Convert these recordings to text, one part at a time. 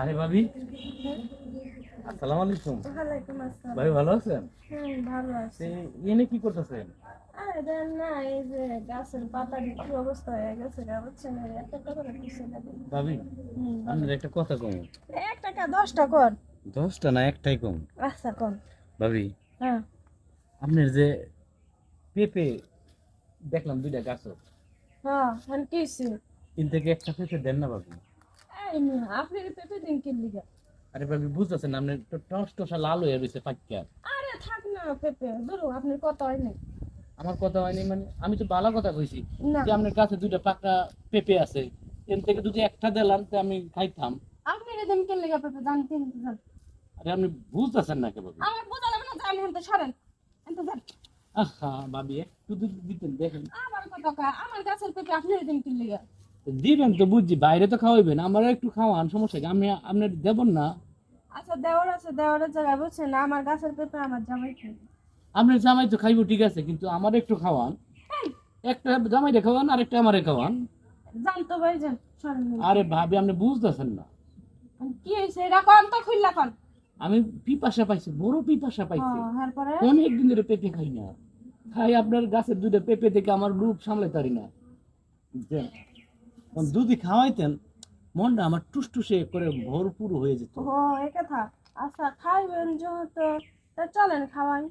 আরে ভাবি। আসসালামু আলাইকুম। ওয়ালাইকুম আসসালাম। ভাই ভালো আছেন? হ্যাঁ ভালো আছি। এনে কি করতেছেন? আরে দেন না এই যে গাছের পাতা কি অবস্থা হয়ে গেছে বুঝছেন একটা দিচ্ছে না ভাবি আপনার একটা কথা কম। এক টাকা দশটা কর। দশটা না একটাই কম। আচ্ছা কর। ভাবি হ্যাঁ। আপনার যে পেঁপে দেখলাম দুইটা গাছ। হ্যাঁ এখন কি থেকে একটা পেঁপে দেন না ভাবি। আপনি দিন আরে ভাবি বুঝতেছেন আপনার তো টস টসা লাল হয়ে রয়েছে পাক্কা। আরে থাক না পেঁপে ধরো আপনার কত হয় নাই। আমার কথা হয়নি মানে আমি তো ভালো কথা কইছি যে আপনার কাছে দুইটা পাকা পেঁপে আছে। এর থেকে যদি একটা দিলাম তো আমি খাইতাম। আপনি রে দিন কিনলি গা পেঁপে জান তিন আরে আপনি বুঝতেছেন না কে ভাবি? আমার বোঝা যাবে না জান হেন তো সরেন এত জান আহা ভাবি একটু দিতেন দেখেন। আমার কথা কা আমার গাছের পেপে আপনি রে দিন কিনলি গা দিবেন তো বুঝছি বাইরে তো খাওয়াইবেন আমার একটু খাওয়ান সমস্যা কি? আপনি আপনার দেবেন না? আচ্ছা দেওয়ার আছে দেওয়ারের জায়গায় বুঝছেন না আমার গাছের পেঁপে আমার জামাই খাই আপনার জামাই তো খাইবো ঠিক আছে কিন্তু আমার একটু খাওয়ান। একটা জামাই খাওয়ান আর একটা আমারে খাওয়ান। জানতো ভাই যান সরেন আরে ভাবি আপনি বুঝতেছেন না। কি হয়েছে এটা কন তো খুললা কন? আমি পিপাসা পাইছি বড় পিপাসা পাইছি। হ্যাঁ পরে অনেক দিন ধরে পেঁপে খাই না। খাই আপনার গাছের দুইটা পেঁপে থেকে আমার রূপ সামলাতে পারি না। যদি খাওয়াইতেন মনটা আমার টুসটুসে করে ভরপুর হয়ে যেত। ও এই কথা। আচ্ছা খাইবেন যেহেতু তা চলেন খাওয়াই।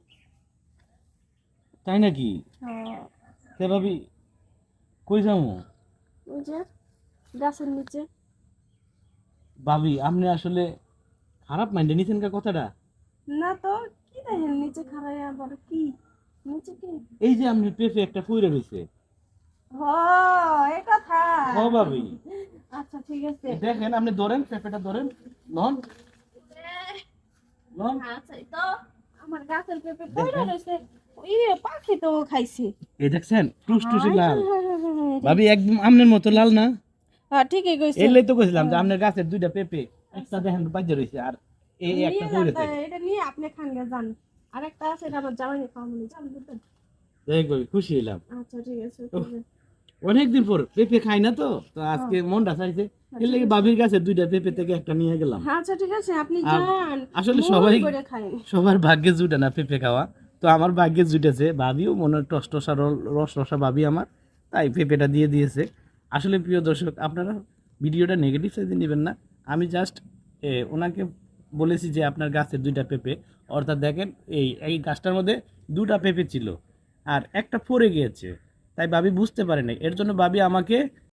তাই নাকি? হ্যাঁ। তে ভাবি কই যাব? ওই যে গাছের নিচে। ভাবি আপনি আসলে খারাপ মাইন্ডে নিছেন কা কথাটা? না তো কি দেখেন নিচে খারাই আবার কি? নিচে কি? এই যে আপনি পেঁপে একটা পইরে রয়েছে এই কথা। ও ভাবি। আচ্ছা ঠিক আছে। দেখেন আপনি ধরেন পেঁপেটা ধরেন। লন। লন। আচ্ছা তো আমার গাছের পেঁপে পড়ে রয়েছে। পাখি তো খাইছে। এই দেখছেন টুসটুসি লাল। হ্যাঁ, হ্যাঁ, হ্যাঁ। ভাবি একদম আপনার মতো লাল না? হ্যাঁ ঠিকই কইছে। তো কইছিলাম যে গাছের দুইটা পেঁপে একটা দেখেন বাজে রয়েছে আর এই নিয়ে একটা যান, থাকে। এটা নিয়ে আপনি খান গে যান। আরেকটা আছে এটা আমার জামাই খাওয়ানো খুশি হইলাম। আচ্ছা ঠিক আছে। অনেকদিন পর পেঁপে খাই না তো তো আজকে মনটা চাইছে। এর লাগে ভাবির গাছে দুইটা পেঁপে থেকে একটা নিয়ে গেলাম। আচ্ছা ঠিক আছে আপনি যান। আসলে সবাই সবার ভাগ্যে জুটে না পেঁপে খাওয়া। তো আমার ভাগ্যে জুটেছে ভাবিও মনে হয় টস টসা রল- রস রসা ভাবি আমার তাই পেঁপেটা দিয়ে দিয়েছে। আসলে প্রিয় দর্শক আপনারা ভিডিওটা নেগেটিভ সাইডে নেবেন না। আমি জাস্ট ওনাকে বলেছি যে আপনার গাছের দুইটা পেঁপে। অর্থাৎ দেখেন এই এই গাছটার মধ্যে দুটা পেঁপে ছিল আর একটা পড়ে গিয়েছে। তাই বাবি বুঝতে পারে নাই। এর জন্য বাবি আমাকে